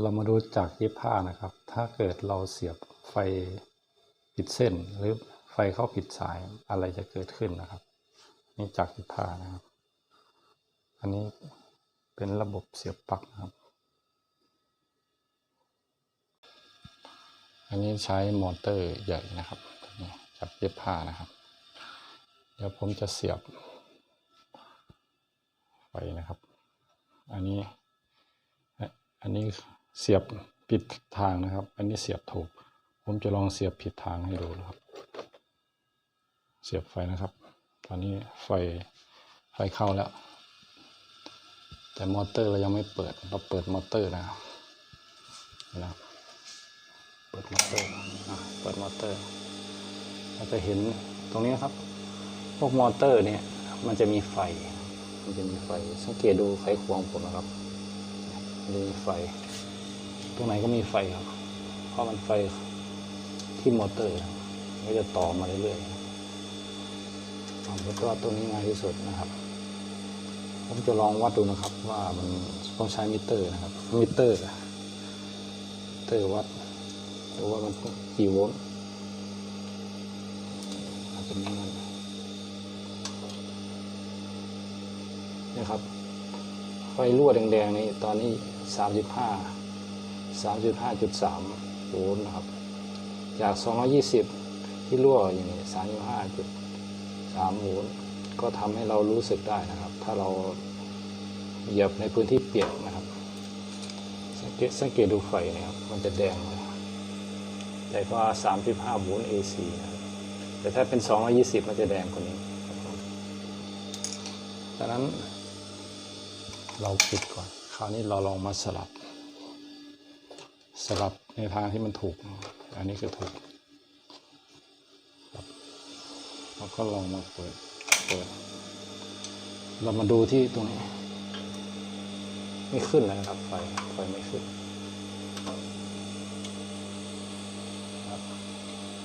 เรามาดูจากเย็บผ้านะครับ ถ้าเกิดเราเสียบไฟผิดเส้น หรือไฟเข้าผิดสายอะไรจะเกิดขึ้นนะครับ นี่จากเย็บผ้านะครับ อันนี้เป็นระบบเสียบปลั๊กนะครับ อันนี้ใช้มอเตอร์ใหญ่นะครับนี่จากเย็บผ้านะครับ เดี๋ยวผมจะเสียบไฟนะครับ อันนี้ อันนี้ เสียบผิดทางนะครับ อันนี้เสียบถูก ผมจะลองเสียบผิดทางให้ดูนะครับ เสียบไฟนะครับ ตอนนี้ไฟไฟเข้าแล้ว แต่มอเตอร์เรายังไม่เปิด เราเปิดมอเตอร์นะครับนะครับเปิดมอเตอร์อเปิดมอเตอร์ เราจะเห็นตรงนี้ครับ พวกมอเตอร์เนี่ย มันจะมีไฟ มันจะมีไฟ สังเกตดูไขควงผมนะครับ มีไฟ ตรงไหนก็มีไฟครับ เพราะมันไฟที่มอเตอร์ก็จะต่อมาเรื่อยๆผมก็ว่าตัวนี้ง่ายที่สุดนะครับ ผมจะลองวัดดูนะครับ ว่ามันต้องใช้มิเตอร์นะครับ มิเตอร์มิเตอร์วัดดูว่ามันกี่โวลต์อาจจะมีมันนี่ครับ ไฟรั่วแดงๆนี่ตอนนี้สามสิบห้า สามสิบห้าจุดสามโวลต์นะครับ จากสองร้อยี่สิบที่รั่วอยู่นี่สามสิบห้าจุดสามโวลต์ก็ทำให้เรารู้สึกได้นะครับ ถ้าเราเหยียบในพื้นที่เปียกนะครับ สังเกตสังเกตดูไฟนะครับ มันจะแดงเลยแต่ก็สามสิบห้าโวลต์ AC นะครับแต่ถ้าเป็นสองร้อยี่สิบมันจะแดงกว่านี้ดังนั้นเราปิดก่อน คราวนี้เราลองมาสลับ สลับในทางที่มันถูก อันนี้คือถูกเราก็ลองมาเปิด เปิด เรามาดูที่ตรงนี้ ไม่ขึ้นเลยครับ ไฟ ไฟไม่ขึ้นครับ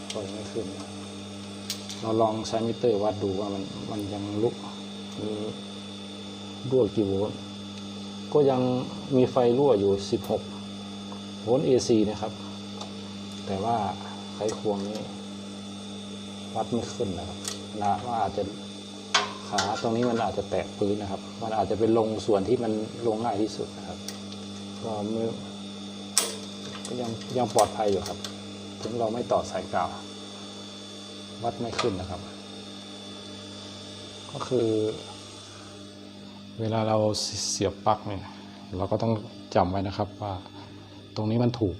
ไฟไม่ขึ้น เราลองใช้มิเตอร์วัดดูว่ามัน มันยังลุก มีรั่วกี่โวลต์ ก็ยังมีไฟรั่วอยู่16 โวลต์ AC นะครับ แต่ว่าไขควงนี้วัดไม่ขึ้นนะครับนะว่าอาจจะขาตรงนี้มันอาจจะแตะพื้นนะครับ มันอาจจะเป็นลงส่วนที่มันลงง่ายที่สุดนะครับ ก็มือก็ยังยังปลอดภัยอยู่ครับ ถึงเราไม่ต่อสายกาว วัดไม่ขึ้นนะครับ ก็คือ เวลาเราเสียบปลั๊กเนี่ย เราก็ต้องจำไว้นะครับว่า ตรงนี้มันถูก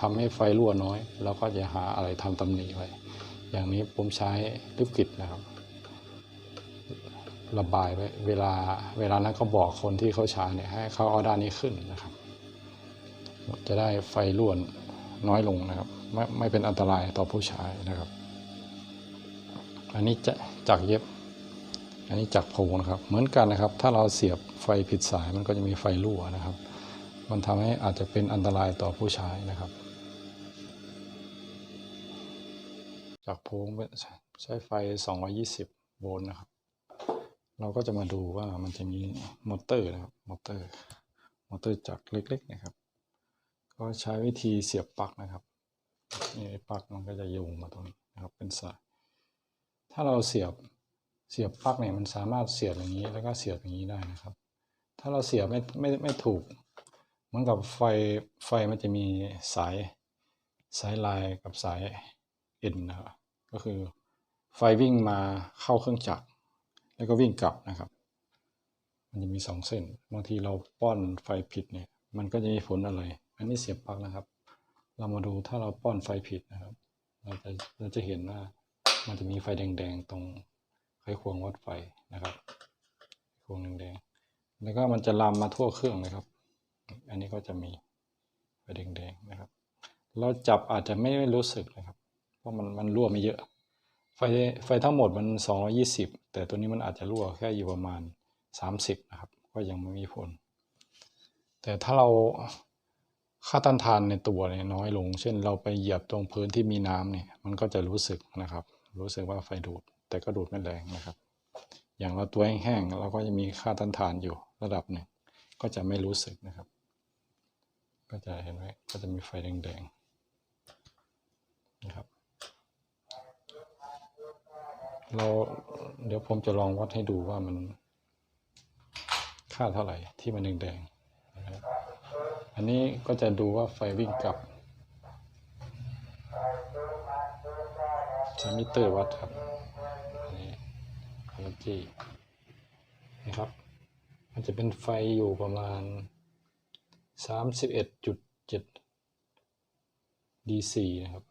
ทำให้ไฟรั่วน้อย เราก็จะหาอะไรทำตำหนิไว้ อย่างนี้ผมใช้ลิปกิดนะครับ ระบายไว้เวลาเวลานั้นเขาบอกคนที่เขาใช้เนี่ยให้เขาเอาด้านนี้ขึ้นนะครับ จะได้ไฟรั่วน้อยลงนะครับ ไม่ไม่เป็นอันตรายต่อผู้ใช้นะครับ อันนี้จะจากเย็บ อันนี้จักรโพงนะครับ เหมือนกันนะครับ ถ้าเราเสียบไฟผิดสายมันก็จะมีไฟรั่วนะครับ มันทำให้อาจจะเป็นอันตรายต่อผู้ใช้นะครับจักโพงใช้ไฟ 220 โวลต์นะครับ เราก็จะมาดูว่ามันจะมีมอเตอร์นะครับมอเตอร์มอเตอร์จักรเล็กๆนะครับ ก็ใช้วิธีเสียบปลั๊กนะครับนี่ปลั๊กมันก็จะโยงมาตรงนี้นะครับเป็นสายถ้าเราเสียบเสียบปลั๊กเนี่ยมันสามารถเสียบอย่างนี้แล้วก็เสียบอย่างนี้ได้นะครับ ถ้าเราเสียบไม่ไม่ไม่ถูก เหมือนกับไฟไฟมันจะมีสายสายลายกับสายเอ็นนะครับก็คือไฟวิ่งมาเข้าเครื่องจักร แล้วก็วิ่งกลับนะครับ มันจะมีสองเส้น บางทีเราป้อนไฟผิดเนี่ย มันก็จะมีผลอะไร อันนี้เสียบปลั๊กนะครับ เรามาดูถ้าเราป้อนไฟผิดนะครับ เราจะเราจะเห็นว่ามันจะมีไฟแดงๆตรงไขควงวัดไฟนะครับขควงแดงๆแล้วก็มันจะลามมาทั่วเครื่องนะครับ อันนี้ก็จะมีไฟแดงๆนะครับ เราจับอาจจะไม่รู้สึกนะครับ เพราะมันมันรั่วไม่เยอะ ไฟไฟทั้งหมดมัน 220 แต่ตัวนี้มันอาจจะรั่วแค่อยู่ประมาณ 30 นะครับ ก็ยังไม่มีผล แต่ถ้าเราค่าต้านทานในตัวเนี่ยน้อยลง เช่นเราไปเหยียบตรงพื้นที่มีน้ำเนี่ย มันก็จะรู้สึกนะครับ รู้สึกว่าไฟดูด แต่ก็ดูดไม่แรงนะครับ อย่างเราตัวแห้งๆเราก็จะมีค่าต้านทานอยู่ระดับหนึ่ง ก็จะไม่รู้สึกนะครับ ก็จะเห็นไหมก็จะมีไฟแดงๆนะครับ เราเดี๋ยวผมจะลองวัดให้ดูว่ามันค่าเท่าไหร่ที่มันแดงๆนะครับอันนี้ก็จะดูว่าไฟวิ่งกลับใช้มิเตอร์วัดครับอันนี้คอมจีนะครับ มันจะเป็นไฟอยู่ประมาณ 31.7 DC นะครับ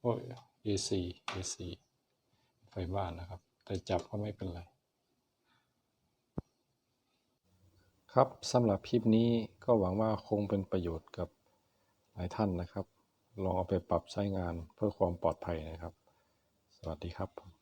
โอ้ย AC AC ไฟบ้านนะครับ แต่จับก็ไม่เป็นไร ครับสำหรับคลิปนี้ก็หวังว่าคงเป็นประโยชน์กับหลายท่านนะครับ ลองเอาไปปรับใช้งานเพื่อความปลอดภัยนะครับ สวัสดีครับ